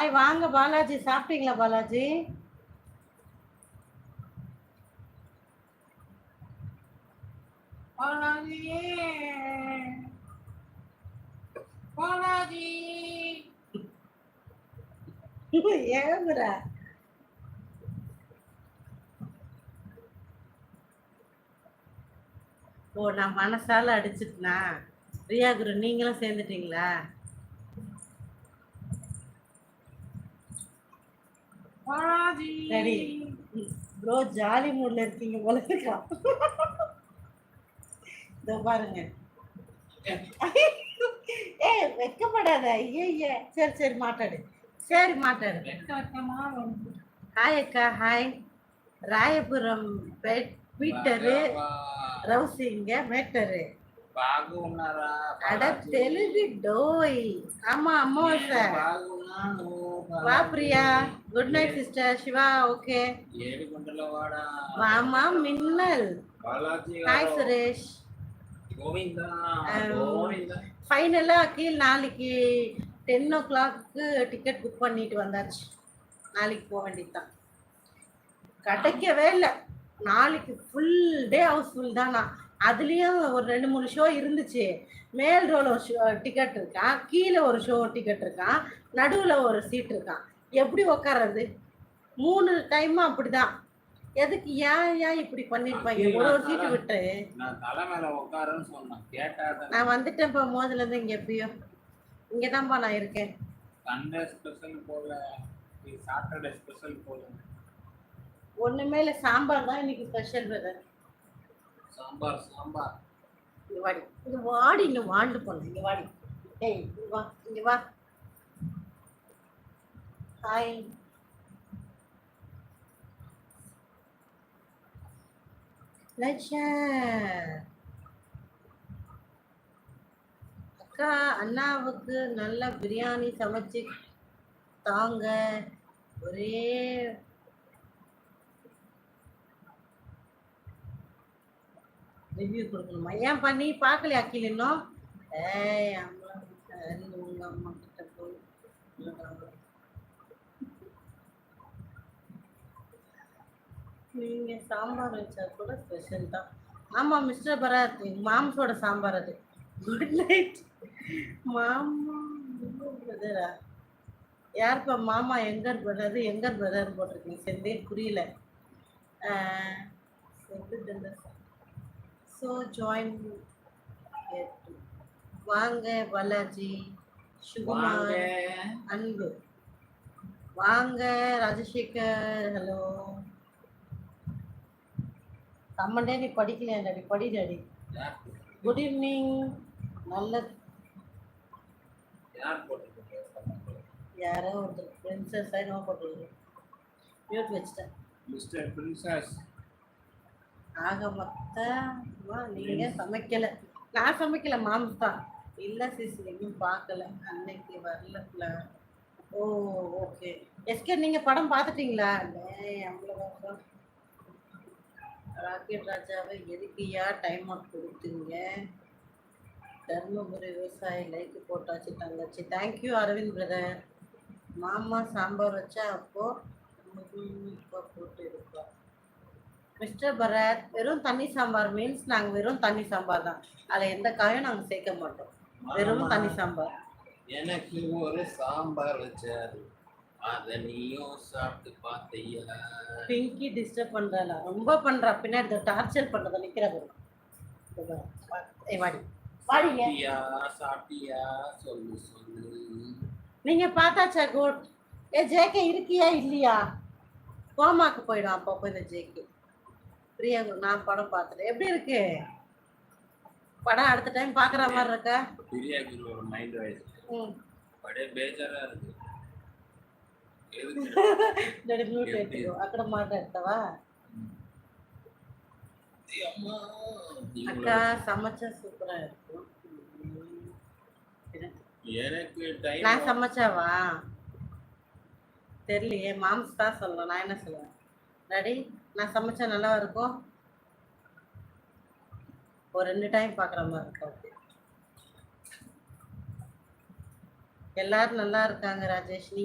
Hi வாங்க பாலாஜி சாப்பிட்டீங்களா பாலாஜி? பாலாஜி! பாலாஜி! ஏங்குறா. ஓ நான் மனசால அடிச்சிட்டனா? பிரியா குரு நீங்களும் சேர்ந்துட்டீங்களா? சரி. ப்ரோ ஜாலி மூட்ல இருக்கீங்க போல இருக்கலாம் இதோ பாருங்க. ஏ வெக்கப்படாத ஐயா சரி சரி மாட்டாடு. சரி மாட்டாடு. ஹாய் அக்கா ஹாய் ராயபுரம் பீட்டரு. ரவுசிங்க மேட்டரு. పె- పీటరు రౌసింగ మెట్టరు బాగున్నారా అడ తెలుగు డోయ్ అమ్మ అమ్మోస బాగున్నాను వా Priya good night sister Shiva okay ఏడు గుంటల వాడ మా అమ్మ మిన్నల్ బాలాజీ హాయ్ గారు. సురేష్ గోవింద Um, గోవింద ஃபைனலாக கீழ் நாளைக்கு ten o'clock ticket book பண்ணிட்டு வந்தாச்சு நாளைக்கு போக வேண்டியதுதான் கிடைக்கவே இல்லை நாளைக்கு ஃபுல் டே ஹவுஸ்ஃபுல் தானா அதுலேயும் ஒரு ரெண்டு மூணு ஷோ இருந்துச்சு. மேல் ரோல ஒரு ஷோ டிக்கெட் இருக்கான் கீழே ஒரு ஷோ டிக்கெட் இருக்கான் நடுவில் ஒரு சீட் இருக்கான் எப்படி உக்காறது மூணு டைமும் அப்படிதான். எதுக்கு ஏன் ஏன் இப்படி பண்ணிருப்பாங்க ஒரு ஒரு சீட்டு விட்டு நான் தலை மேல உட்காருன்னு சொன்னேன். கேட்டா நான் வந்துட்டேன் இப்போ மோதுலேருந்து இங்கே எப்பயோ. இங்கே தான்ப்பா நான் இருக்கேன். ஒன்றுமே இல்லை சாம்பார் தான் இன்னைக்கு ஸ்பெஷல் பிரதர் சாம்பார் சாம்பார். இங்கே வாடி. இங்கே வாடி இங்கே வாண்டு போன இங்கே வாடி. ஏய் இங்க வா இங்கே வா. ஹாய் லட்சா. அக்கா அண்ணாவுக்கு நல்ல பிரியாணி சமைச்சு தாங்க. ஒரே ரிவ்யூ கொடுக்கணுமா? ஏன் பண்ணி பார்க்கலையா அக்கில் இன்னும்? ஏய் அம்மா உங்க அம்மா கிட்ட போய் நீங்க சாம்பார் வச்சா கூட ஸ்பெஷல் தான். ஆமா மிஸ்டர் பராத் எங்க மாம்ஸோட சாம்பார் அது. குட் நைட் மாமா பிரதரா யாருப்பா மாமா எங்கர் பிரதர் எங்கர் பிரதர் போட்டிருக்கீங்க? செந்தே புரியல. ஸோ ஜாயின் வாங்க பாலாஜி சுகுமார் அன்பு. வாங்க ராஜசேகர் ஹலோ கம்மண்டே நீ படிக்கலையா டாடி படி டாடி குட் ஈவினிங் நல்ல யார் போட்டுருக்கு ஒருத்தர் பிரின்சஸ் என்னவோ போட்டு மியூட் வச்சுட்டேன். மிஸ்டர் பிரின்சஸ் ஆக மொத்தமா நீங்க சமைக்கல நான் சமைக்கல மாம்ஸ் தான் இல்ல சிஸ் எங்கேயும் பார்க்கல அன்னைக்கு வரல ஓ ஓகே எஸ்கே நீங்க படம் பார்த்துட்டீங்களா டேய், அவ்வளவுதான் ராக்கெட் ராஜாவை எதுக்குயா டைம் அவுட் கொடுத்தீங்க தர்மபுரி விவசாயி லைக் போட்டாச்சு தங்கச்சி தேங்க்யூ அரவிந்த் பிரதர் மாமா சாம்பார் வச்சா அப்போ போட்டு இருப்போம் மிஸ்டர் பரத் வெறும் தண்ணி சாம்பார் மீன்ஸ் நாங்கள் வெறும் தண்ணி சாம்பார் தான். அதில் எந்த காயும் நாங்கள் சேர்க்க மாட்டோம். வெறும் தண்ணி சாம்பார். எனக்கு ஒரு சாம்பார் வச்சாரு. அத நீயும் சாப்பிட்டு பார்த்தையா பிங்கி டிஸ்டர்ப் பண்ணுறாளா ரொம்ப பண்ணுறா பின்னாடி டார்ச்சர் பண்ணுறத நிற்கிற பாரு. ஏய் வாடி. வாடிங்க. சாப்பிட்டியா? சொல்லு சொல்லு. நீங்கள் பார்த்தாச்சா குட்? ஏ ஜேகே இருக்கியா இல்லையா? கோமாக்கு போயிடும் அப்பப்போ இந்த ஜேகே. பிரியா குரு, நான் படம் பார்த்துட்டேன் எப்படி இருக்கு படம் அடுத்த டைம் பார்க்குற மாதிரி இருக்கா பிரியாக்கு ஒரு மைண்ட் வாய்ஸ் ம் அப்படியே பேஜாரா இருக்கு எதுக்கு డాడీ మ్యూట్ ఎత్తు అక్కడ మాట్లాడతావా அம்மா, அக்கா சமைச்சா சூப்பரா இருக்கும் எனக்கு டைம் நான் சமைச்சாவா தெரியலையே மாம்ஸ் தான் சொல்லணும் நான் என்ன சொல்லுவேன் டாடி நான் சமைச்சா நல்லா இருக்கும் ஒரு ரெண்டு டைம் பார்க்குற மாதிரி இருக்கும் எல்லாரும் நல்லா இருக்காங்க ராஜேஷ். நீ